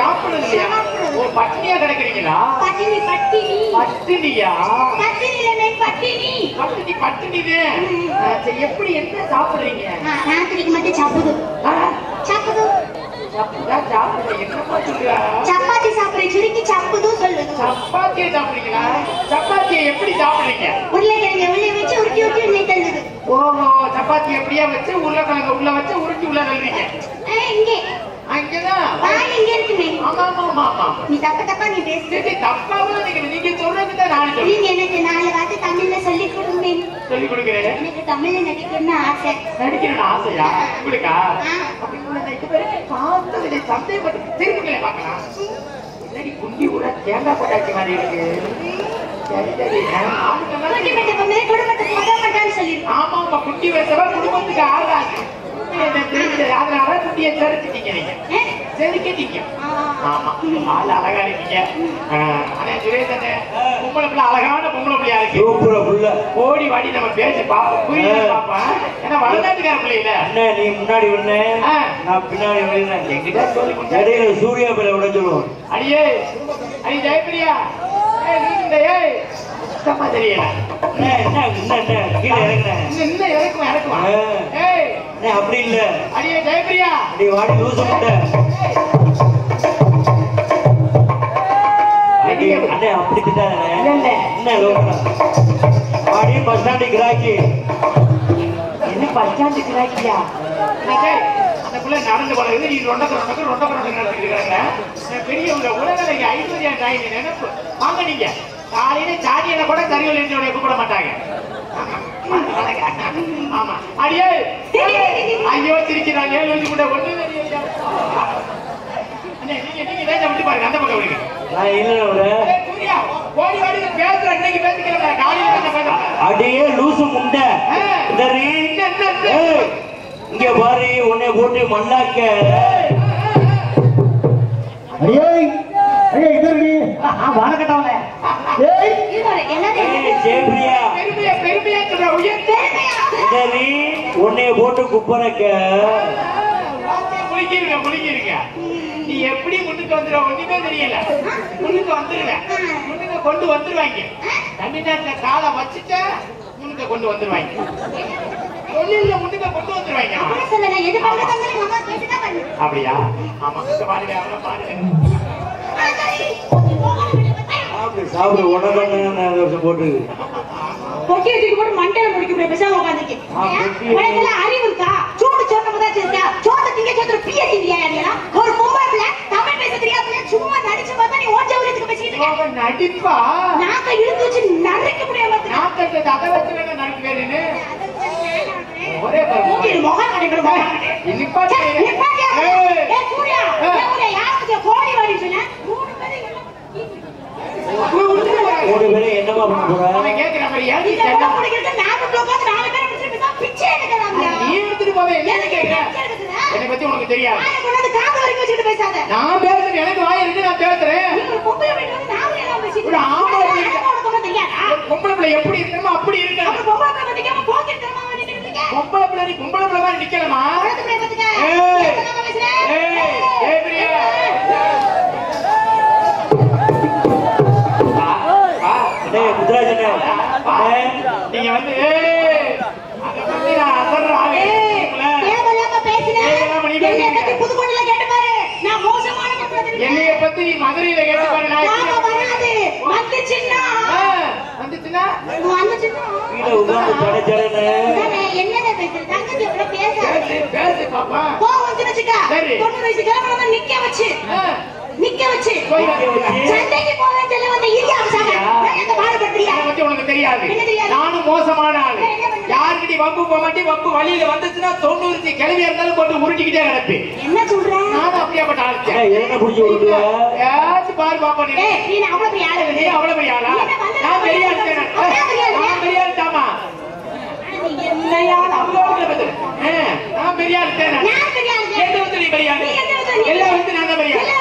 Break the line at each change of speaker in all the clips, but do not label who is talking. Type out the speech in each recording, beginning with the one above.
ஓ பட்டினியா கிடக்குறீங்களா?
பட்டினி பட்டினி.
பட்டினியா?
பட்டினி இல்லைண்ணே பட்டினி.
பட்டினி பட்டினிதே. சரி, எப்படி என்ன சாப்பிடுறீங்க?
ராத்திரிக்கு மட்டும் சாப்பிடு சாப்பிடு
என்னப்பா சொல்றா?
சப்பாத்தி சாப்பிடுறேன் சுருக்கி சாப்பிடு சொல்லு
சப்பாத்தியை சாப்பிடுறீங்களா? சப்பாத்தியை எப்படி சாப்பிடுறீங்க?
உருளைக்கிழங்க உள்ளே வச்சு உருட்டி உருட்டி தந்தது
ஓஹோ சப்பாத்தி எப்படியா வச்சு உருளைக்கிழங்கு உள்ள வச்சு உருட்டி உள்ள தள்ளுறீங்க?
இங்கே.
அங்கதான் ஆமா ஆமா ஆமா ஆமா
நீ தப்ப தப்பா நீ பேசு
சரி தப்பாவும் நீங்க நான் சொல்றேன்
நீங்க எனக்கு நாலு வார்த்தை தமிழ்ல சொல்லி கொடுங்க
சொல்லி கொடுக்குறேன்
எனக்கு தமிழ்ல நடிக்கணும்னு ஆசை
நடிக்கணும்னு ஆசையா உங்களுக்கா. அப்படி சந்தேகப்பட்டு பார்க்கலாம் என்னடி குண்டி தேங்காய் போட்டாச்சு மாதிரி இருக்கு சரி சரி
குடும்பத்துக்கு மாட்டான்னு சொல்லிருக்கோம்
ஆமா ஆமா குட்டி வச்சவா குடும்பத்துக்கு ஆகாது அதனால குட்டியை செலுத்திட்டீங்க நீங்க செதுக்கிட்டீங்க ஆமா ஆள் அழகா இருக்கீங்க. ஆ, ஆனா சுரேஷன் பொம்பளை பிள்ளை அழகான பொம்பளை பிள்ளையா இருக்கு.
சூப்பர புள்ள.
ஓடி வாடி நம்ம பேச பாப்போம் புரியுது பாப்பா ஏன்னா வளர்ந்தாட்டுக்கார பிள்ளைல
என்ன நீ முன்னாடி
ஆ.
நான் பின்னாடி
சொல்லி
இடையில சூர்யா பேரை விட சொல்லுவோம்.
அடியே அடி ஜெயப்பிரியா. ஏய் சுத்தமா தெரியல.
என்ன என்ன என்ன என்ன கீழே இறங்குறேன்.
இன்னும் இறக்குமா?
ஆ.
ஏய்
அப்படி இல்ல.
அடியே ஜெயப்பிரியா
நீ வாடி லூசு முட்டை அடி, அண்ணே அப்படி
இல்ல.
என்ன லோக்கா வாடி பஸ் ஸ்டாண்டு கிராக்கி.
என்ன பச்சாண்டு கிராக்கியா? அந்த புள்ள நடந்து பழகுது நீ ரொண்டக்க ரொண்டக்க ரொண்டக்க ரொண்டக்க நடந்துட்டு இருக்காங்க நான் பெரியவங்க உலகில் ஐஸ்வர்யா ராய் நினைப்பு. வாங்க நீங்க. காலையில சாடியனை கூட கறிவல் என்று கூப்பிட மாட்டாங்க. ஆமா. அடியே. ஐயோ சிரிக்கிறாங்க. ஏழு வச்சு கூட ஒண்ணு நீங்க நீங்க வேலை விட்டு பாருங்க. அந்த பக்கம் விடுங்க.
நான் இல்ல
ஓடி ஓடி பேசுறேன் இன்னைக்கு பேசிக்கிறேன் காலையில
அடியே லூசு முண்டை. இங்க பாரு உன்னை போட்டு மண்ணாக்க
வணக்கட்டவனே
என்னது?
ஏய், ஜெயபிரியா
பெருமையா பெருமையா சொல்ற உயர்.
இந்த ரீ உன்னை போட்டு
முழுகிருங்க நீ எப்படி முன்னுக்கு வந்துட ஒண்ணுமே தெரியல. முன்னுக்கு வந்துருங்க முன்னுக்கு கொண்டு வந்துருவாங்க. தமிழ்நாட்டுல காலை வச்சுட்ட முன்னுக்கு கொண்டு வந்துருவாங்க. தொழில முன்னுக்கு கொண்டு வந்துருவாங்க. அப்படியா? ஆமா பாருங்க அவனை பாருங்க.
சாப்பிடு உடம்பு வருஷம் போட்டு.
பொட்டியை தூக்கி போட்டு மண்டையில முடிக்க முடியாது பேசாம உனக்கெல்லாம் அறிவு இருக்கா? சூடு சோத்த முதல் இருக்கா சோத்த திங்க சோத்துல பிய திங்கியா யாரியா ஒரு பொம்பளை பிள்ளை தமிழ் பேச தெரியாத சும்மா நடிச்சு பார்த்தா நீ ஓஞ்ச ஊரத்துக்கு பேசிட்டு இருக்க.
நடிப்பா?
நாக்க இழுத்து வச்சு நறுக்க முடியாம பார்த்துக்க.
நாட்டத்தை அதை வச்சு வேணா நடிக்கிறேன்னு ஒரே
முகம் கடை. நிப்பாட்டியா? சூர்யா, சூர்யா, யாருக்கு வாடின்னு சொன்ன? மூணு பேரும்
என்னமா பண்ண போற
அவன் கேக்குற மாதிரி செல்லம்?
உடம்பு பிடிக்கிறது பேர் உட்கார்ந்து நாலு பேரை பிடிச்சிட்டு பேசாம பிச்சை எடுக்கலாம்யா.
நீ எடுத்துட்டு போவே என்ன கேக்குற? என்னை பத்தி உனக்கு தெரியாது
வாயை கொண்டாந்து காது வரைக்கும் வச்சுட்டு பேசாத.
நான் பேசுறேன் எனக்கு வாய் இருக்கு நான் பேசுறேன்
நீ ஒரு பொம்பளை பிள்ளை வந்து நாலு எல்லாம் பேசிட்டு
ஒரு ஆம்பளை
இருக்க.
பிள்ளை.
தெரியாதா?
ஒரு பொம்பளை பிள்ளை எப்படி இருக்கணுமோ அப்படி இருக்கணும்
அப்புறம் பொம்பளை பிள்ளை பத்திக்காம போக்கிருத்தனமா வந்துட்டு இருக்க.
பொம்பளை பிள்ளை நீ பொம்பளை பிள்ளை மாதிரி நிக்கலாமா. ஏய். ஏய், ஏய் பிரியா.
தேவையில்லாம
நீ
என்னைய. பத்தி
நீ மதுரையில கேட்டு பாரு.
வந்துச்சுன்னா
வந்துச்சுன்னா
படைச்சடனே
அதானே, என்னென்ன பேசுற? தங்கச்சி பேசாத.
பேசு பேசு பாப்பா
வந்துச்சுன்னு வச்சுக்க.
சரி.
தொண்ணூறு வயசு கிழமை நிக்க வச்சு நிக்க வச்சு. சண்டைக்கு போவேன் சொல்ல வந்த எங்க வாழ கேவலப்படுத்துறியா?
அதை பத்தி உனக்கு தெரியாது
என்ன?
நானும் மோசமான ஆளு
என்ன?
யாருக்கிட்ட வம்பு போக மாட்டேன் வம்பு வழியில வந்துச்சுன்னா தொண்ணூறு கிளவியா இருந்தாலும் கொண்டு உருட்டிக்கிட்டே கிடப்பேன்
என்ன சொல்ற?
நானும் அப்படியாப்பட்ட ஆளு
என்ன புடிச்சு?
ஏதாச்சும் பாரு பாப்பா நீ
என்ன அவ்வளவு பெரிய ஆளு?
நீ அவ்வளவு பெரிய ஆளா
என்ன வந்து-
நான் பெரிய ஆளு.
நான் பெரிய ஆளு.
தாமா
என்னையா.
ஆ, நான் பெரிய ஆளு தானே.
நான் பெரிய ஆளு.
எந்த விதத்துல நீ பெரிய ஆளு?
நீ எந்த விதத்துல நீ-
எல்லா விதத்துல நான் பெரிய ஆளு.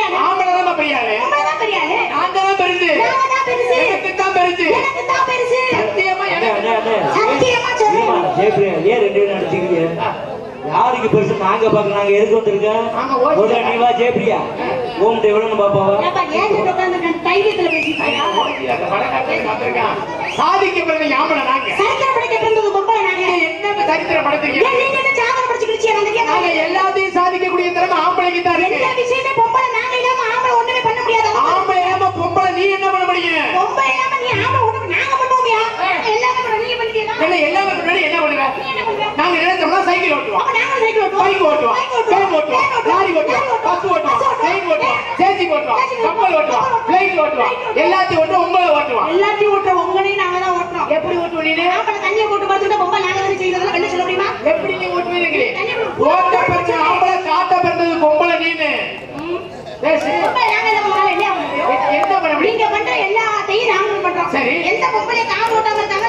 எல்லாரும் தான் நாங்க பெரிய ஆளு.
ஆம்பளை தான் பெரிய ஆளு.
உங்களை தான் பெரிய ஆளு.
நான் தான் பெருசு.
நாங்க தான் பெருசு.
எனக்கு தான் பெருசு.
எனக்கு தான் பெருசு.
சத்தியமா
அண்ணே,
எனக்கு
அண்ணே, அண்ணே.
சத்தியமா சொல்றேன்.
இருமா, ஜெயப்பிரியா, ஏன் ரெண்டு பேரும் நடிச்சுக்கிறீங்க? யாருக்கு பெருசு நாங்க பாக்க நாங்க எதுக்கு வந்திருக்கோம் முதல்ல நீ வா எவ்வளவு பாப்பாவா
இப்படி உட்கார்ந்திருக்க? தைரியத்துல பேசிட்டு.
சாதிக்க பிறகு ஆம்பளை நாங்க
சரித்திரம் படைக்க பிறந்தது பொம்பளை நாங்க.
என்ன சரித்திரம் படத்துக்கு
ஏன் நீங்க
எல்லாத்தையும் சாதிக்கக்கூடிய திறமை ஆம்பளைக்கு தான்
எல்லா
இருக்கு
விஷயமே பொம்பளை நாங்க இல்லாம ஆம்பளை ஒண்ணுமே பண்ண முடியாது.
ஆம்பளை ஏமா பொம்பளை நீ என்ன பண்ண முடியும்?
பொம்பளை இல்லாம நீ ஆம்பளை ஒண்ணுமே நாங்க பண்ணுவோமியா எல்லாமே பண்ண நீங்க பண்ணிட்டீங்களா
என்ன எல்லாமே முன்னாடி என்ன பண்ணுவ
நீ என்ன பண்ணுவ?
நாங்க நினைச்சோம்னா சைக்கிள் ஓட்டுவோம் பைக் ஓட்டுவோம்
பைக்
ட்ரெயின் ஓட்டுவோம்
ட்ரெயின்
லாரி ஓட்டுவோம் பஸ் ஓட்டுவோம் ட்ரெயின் ஓட்டுவோம் ஜேசி ஓட்டுவோம் கப்பல் ஓட்டுவோம் பிளைட் ஓட்டுவோம் எல்லாத்தையும் ஓட்டுவோம் உங்களை ஓட்டுவோம்
எல்லாத்தையும் ஓட்டுற உங்களையும் நாங்க தான் ஓட்டுறோம்
எப்படி ஓட்டுவோம் நீ
ஆம்பளை தண்ணியை போட்டு பார்த்துட்டு பொம்பளை நாங்க தானே செய்யறதுல வெளில சொல்ல முடியுமா
எப்படி நீ ஓட்டுவீங்க ஓட்ட பிறந்த ஆம்பளை காட்ட பிறந்தது பொம்பளை நீனு பேசு
பொம்பளை நாங்க என்ன பண்ணாலும் என்ன பண்ண முடியும்
என்ன பண்ண முடியும்?
நீங்க பண்ற எல்லாத்தையும் நாங்களும் பண்றோம்.
சரி.
எந்த பொம்பளை கார் ஓட்டாம ஓட்டாம இருக்காங்க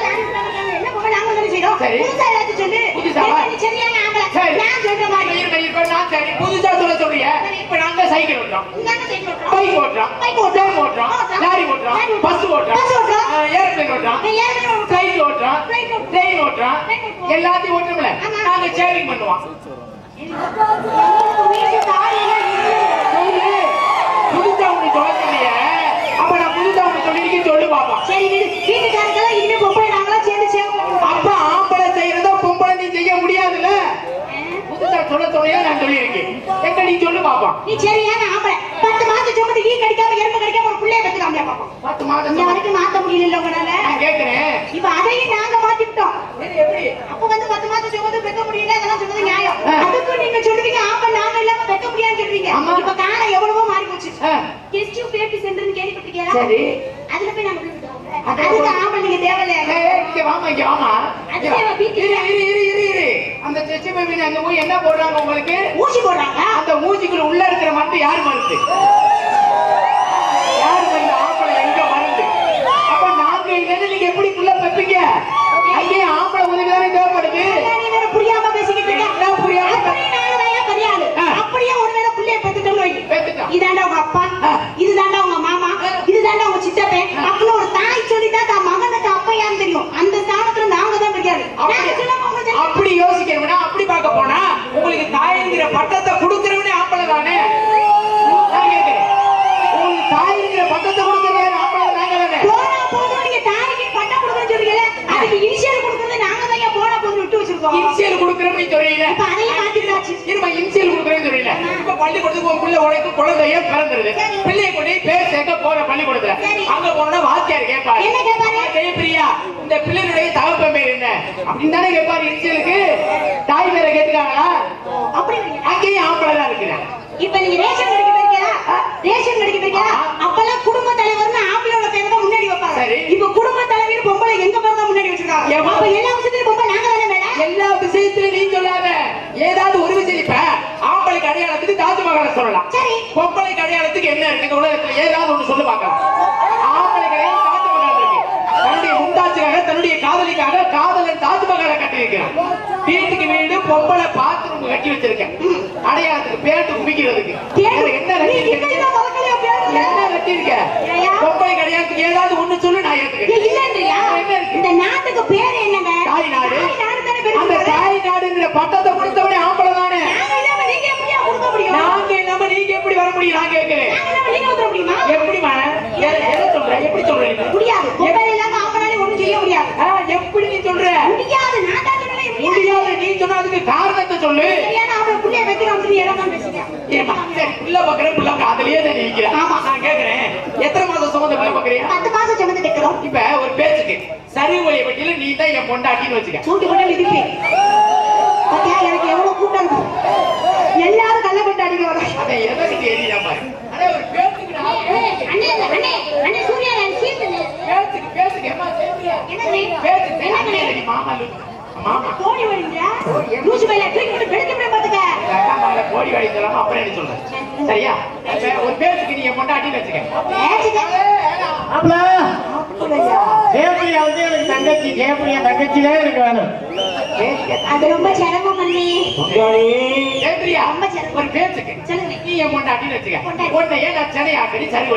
என்ன பொம்பளை நாங்களும் தானே செய்றோம். புதுசா எல்லாத்தையும் சொல்லு.
புதுசாவா?
என்ன நீ சரியான ஆம்பளை
சரி.
நான் சொல்ற மாதிரி.
இப்ப இப்ப நான் சரி. புதுசா சொல்ல சொல்றிய? இப்ப நாங்க சைக்கிள் ஓட்டுறோம்.
நாங்க சைக்கிள் ஓட்டுறோம்
பைக் ஓட்டுறோம்.
பைக் ஓட்டுறோம்.
ட்ரெயின் ஓட்டுறோம்
ஓட்டுறோம்.
லாரி ஓட்டுறோம். பஸ் ஓட்டுறோம்.
பஸ் ஓட்டுறோம்.
ஏரோப்ளேன் ஓட்டுறோம்.
ஏன் ஓட்டுறோம்
பிளைட் ஓட்டுறோம். ட்ரெயின் ஓட்டுறோம். எல்லாத்தையும் ஓட்டுறோம்ல. நாங்க சேவிங் பண்ணுவோம்.
தாடி எல்லாம் இல்லை.
சொல்லு புதுசா ஒண்ணு சொல்ல சொல்லிய அப்ப நான் புதுசா ஒண்ணு சொல்லிருக்கேன் சொல்லு பாப்பா
சரி வீடு. வீட்டுக்காரங்கெல்லாம் இனிமே பொம்பளை நாங்களாம் சேர்ந்து சேவ்
அப்ப ஆம்பளை செய்யறத பொம்பளை நீ செய்ய முடியாதுல்ல? புதுசா சொல்ல சொல்லியா நான் சொல்லியிருக்கேன் எங்க நீ சொல்லு பாப்பா
நீ சரியான ஆம்பளை. பத்து மாசம் சுமந்து ஈ கடிக்காம எறும்பு கடிக்காம ஒரு பிள்ளைய பெத்துக்காம பாப்போம்
பத்து மாதம்
இந்த வரைக்கும் மாத்த முடியல உங்களால?
நான் கேக்குறேன்.
இப்ப அதையும் நாங்க மாத்திட்டோம்
எப்படி?
அப்ப வந்து பத்து மாசம் சுமந்து பெக்க முடியல அதெல்லாம் சொன்னது நியாயம். அதுக்கும் நீங்க சொல்லுவீங்க ஆமா நாங்க இல்லாம பெக்க முடியாதுன்னு சொல்றீங்க
ஆமா.
இப்ப காலம் எவ்வளவோ மாறி போச்சு. டெஸ்ட் பேபி சென்டர்னு கேள்விப்பட்டிருக்கீங்களா
சரி.
அதுல போய் நாங்க அதுக்கு நீங்க தேவையில்லையா
இங்க வாமா இங்க வாமா இரு இரு இரு இரு இரு. அந்த செச்சு பேபி அங்க போய் என்ன போடுறாங்க உங்களுக்கு?
ஊசி போடுறாங்க
அந்த மூஞ்சிக்குள்ள உள்ள இருக்கிற மருந்து யார் மருந்து? யார் அப்ப நீங்க எப்படி புள்ள பெப்பீங்க அங்கேயே ஆம்பளை உதவி தானே தேவைப்படுது
நீ வேற புரியாம பேசிக்கிட்டு இருக்க
என்ன புரியாம?
அப்படியே நாங்க தான் பெரிய ஆளு.
ஆ.
அப்படியே ஒருவேளை புள்ளைய பெத்துட்டோம்னு வை.
பெத்துட்டோம்.
இதாண்டா உங்க அப்பா
ஆ.
இதுதாண்டா உங்க மாமா இதுதாண்டா உங்க சித்தப்பன் அப்படின்னு ஒரு தாய் சொல்லிதான் தான் மகனுக்கு அப்பா யாருன்னு தெரியும் அந்த ஸ்தானத்துல நாங்க தான் பெரிய ஆளு. நாங்க
அப்படி-
சொல்லாம அவங்க தெரியும்.
அப்படி யோசிக்கணும்னா அப்படி பார்க்க போனா உங்களுக்கு தாய்ங்கிற பட்டத்தை கொடுக்கறவனே ஆம்பளை தானே நான் கேட்கிறேன் உங்களுக்கு தாய்ங்கிற பட்டத்தை கொடுக்கறவனே ஆம்பளை நாங்க தானே
போனா போதும் நீங்க தாய்க்கு பட்டம் கொடுக்கணும்னு சொல்றீங்கல்ல, அதுக்கு இனிஷியல் கொடுக்கறது நாங்க தான் ஏன் போனா போதும் விட்டு வச்சிருக்கோம்
இருமா இன்சியல் இப்ப பள்ளிக்கூடத்துக்கு பிள்ளை குழந்தைய பிறந்துருது. பிள்ளைய கொண்டு பேர் சேர்க்க போற பள்ளிக்கூடத்துல. அங்க வாத்தியார் கேட்பாரு. இந்த பிள்ளைகளுடைய தகப்பன் பேர் என்ன அப்படின்னு தானே கேட்பாரு இன்சியலுக்கு. தாய் பேரை கேட்டுக்காங்களா?
அப்படி.
அங்கேயும் ஆம்பளை தான் இருக்கிறேன்
இப்ப நீங்க ரேஷன் கடைக்கு போயிருக்கீங்களா? ரேஷன் கடைக்கு போயிருக்கீங்களா? அப்பெல்லாம் குடும்ப தலைவர்னு பேர் தான் முன்னாடி வைப்பாங்க. இப்ப குடும்ப தலைவர் பொம்பளை எங்க பேர் தான் முன்னாடி வச்சிருக்காங்க
ஏம்மா?
அப்ப எல்லா விஷயத்திலும் பொம்பளை நாங்க தானே மேல
விஷயத்திலும் நீ சொல்லாத ஏதாவது ஒரு விஷயம் இப்ப ஆம்பளைக்கு அடையாளத்துக்கு தாஜ்மஹாலை சொல்லலாம். பொம்பளைக்கு அடையாளத்துக்கு என்ன இருக்கு? உலகத்துல ஏதாவது ஒண்ணு சொல்லு பார்க்கலாம். ஆம்பளைக்கு அடையாளம் தாஜ்மஹால் இருக்கு. தன்னுடைய முந்தாட்சிக்காக தன்னுடைய காதலிக்காக காதலன் தாஜ்மஹாலை கட்டியிருக்கிறான். வீட்டுக்கு வீடு பொம்பளை பாத்ரூம் கட்டி வச்சிருக்கேன். அடையாளத்துக்கு பேட்டு குமிக்கிறதுக்கு என்ன
நீ
கட்டி
கிட்ட இதை மறக்கலையா பேரு?
என்ன கட்டியிருக்க
ஏயா?
பொம்பளைக்கு அடையாளத்துக்கு ஏதாவது ஒண்ணு சொல்லு நான்
ஏய்,
ஏத்துக்கிறேன்
இல்லன்றியா?
என்ன இருக்கு?
இந்த நாட்டுக்கு பேர் என்னங்க
தாய் நாடு
தாய் நாடு தானே பேரு
அந்த
சொல்றாரு.
தாய் நாடுங்கிற பட்டத்தை கொடுத்தவனே ஆம்பளை தானே
நாங்க இல்லாம நீங்க எப்படியா கொடுக்க முடியும்
நாங்க இல்லாம நீங்க எப்படி வர முடியும்? நான் கேட்கிறேன். எப்படிமா எதை சொல்ற? எப்படி சொல்ற?
முடியாது. ஒண்ணும் செய்ய முடியாது.
எப்படி நீ சொல்ற?
முடியாது. நான் தான் சொல்றேன் முடியாது.
நீ சொன்ன அதுக்கு காரணத்தை சொல்லு.
சரியான அவளை புள்ளைய வைக்கிற வந்து நீ எல்லாம்
ஏம்மா, சரி, புள்ள பாக்குறேன் புள்ள அதுலயே தான் நிக்கிறேன்
ஆமா.
நான் கேக்குறேன் எத்தனை மாதம் சுமந்த புள்ள பாக்குறியா
பத்து மாசம் சுமந்து வைக்கிறோம்
இப்ப ஒரு பேச்சுக்கு. சரி வழியை பட்டியல நீ தான் என் பொண்டாட்டின்னு வச்சுக்க.
சூட்டு போட்டு மிதிப்பேன். பாத்தியா எனக்கு
கோடி வழிங்க. லூசு
பையில கிளிக் பண்ணி சரியா?
ஒரு பேருக்கு நீங்க கொண்டாட்டி வச்சுக்க
தங்கச்சி ஜெயபிரியா தங்கச்சி
ஒரு பேச்சுக்கு. நீ என் கொண்டாட்டின்னு வச்சுக்க. உன்னை ஏன் நான் சென்னை ஆக்கடி சரி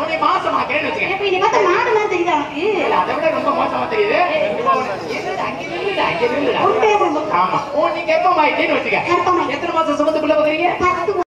உன்னை மாசமாக்கிறேன்னு வச்சுக்க
இப்ப இதை பார்த்தா மாடு மாதிரி தெரியுதா உனக்கு?
இல்ல, அதை விட ரொம்ப மோசமா தெரியுது. என்னடா, அங்க நில்லுடா, அங்க நில்லுடா.
ரொம்ப
ஆமா. ஓ நீங்க எப்ப மாயிட்டேன்னு வச்சுக்க. எத்தனை மாசம் சுமந்து புள்ள பாக்குறீங்க